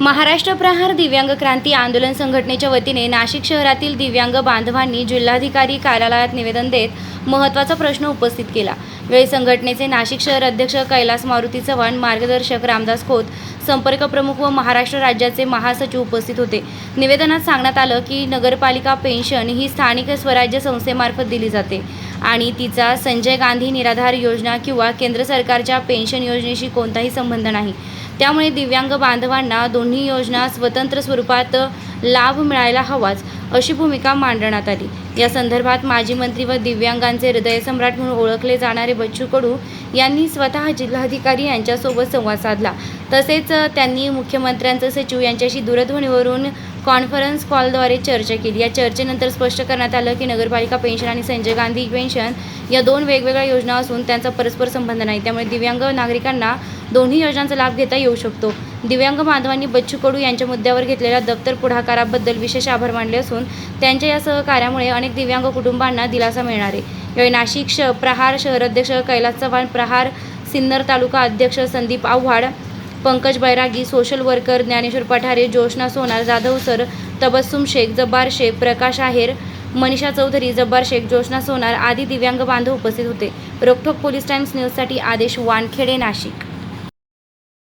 महाराष्ट्र प्रहार दिव्यांग क्रांती आंदोलन संघटनेच्या वतीने नाशिक शहरातील दिव्यांग बांधवांनी जिल्हाधिकारी कार्यालयात निवेदन देत महत्त्वाचा प्रश्न उपस्थित केला. वेळी संघटनेचे नाशिक शहर अध्यक्ष कैलास मारुती चव्हाण मार्गदर्शक रामदास खोत संपर्क प्रमुख व महाराष्ट्र राज्याचे महासचिव उपस्थित होते. निवेदनात सांगण्यात आलं की नगरपालिका पेन्शन ही स्थानिक स्वराज्य संस्थेमार्फत दिली जाते आणि तिचा संजय गांधी निराधार योजना किंवा केंद्र सरकारच्या पेन्शन योजनेशी कोणताही संबंध नाही. त्यामुळे दिव्यांग बांधवांना दोन्ही योजना स्वतंत्र स्वरूपात लाभ मिळायला हवाच. अशी भूमिका मांडण्यात आली. या संदर्भात माजी मंत्री व दिव्यांगांचे हृदयसम्राट म्हणून ओळखले जाणारे बच्चू कडू यांनी स्वतः जिल्हाधिकारी यांच्यासोबत संवाद साधला. तसेच त्यांनी मुख्यमंत्र्यांचे सचिव यांच्याशी दूरध्वनीवरून कॉन्फरन्स कॉलद्वारे चर्चा केली. या चर्चेनंतर स्पष्ट करण्यात आलं की नगरपालिका पेन्शन आणि संजय गांधी पेन्शन या दोन वेगवेगळ्या योजना असून त्यांचा परस्पर संबंध नाही. त्यामुळे दिव्यांग नागरिकांना दोन्ही योजनांचा लाभ घेता येऊ शकतो. दिव्यांग बांधवांनी बच्चू कडू यांच्या मुद्द्यावर घेतलेल्या दप्तर पुढाकाराबद्दल विशेष आभार मानले असून त्यांच्या या सहकार्यामुळे अनेक दिव्यांग कुटुंबांना दिलासा मिळणार आहे. यावेळी नाशिक श प्रहार शहर अध्यक्ष कैलास चव्हाण प्रहार सिन्नर तालुका अध्यक्ष Sandeep Avhad Pankaj Bairagi social worker Dnyaneshwar Pathare Joshna Sonar Jadhav sir Tabassum Shaikh Jabbar Shaikh Prakash Aher Manisha Chaudhari Jabbar Shaikh Joshna Sonar आदी दिव्यांग बांधव उपस्थित होते. रोखोक पोलीस टाइम्स न्यूजसाठी आदेश वानखेडे नाशिक.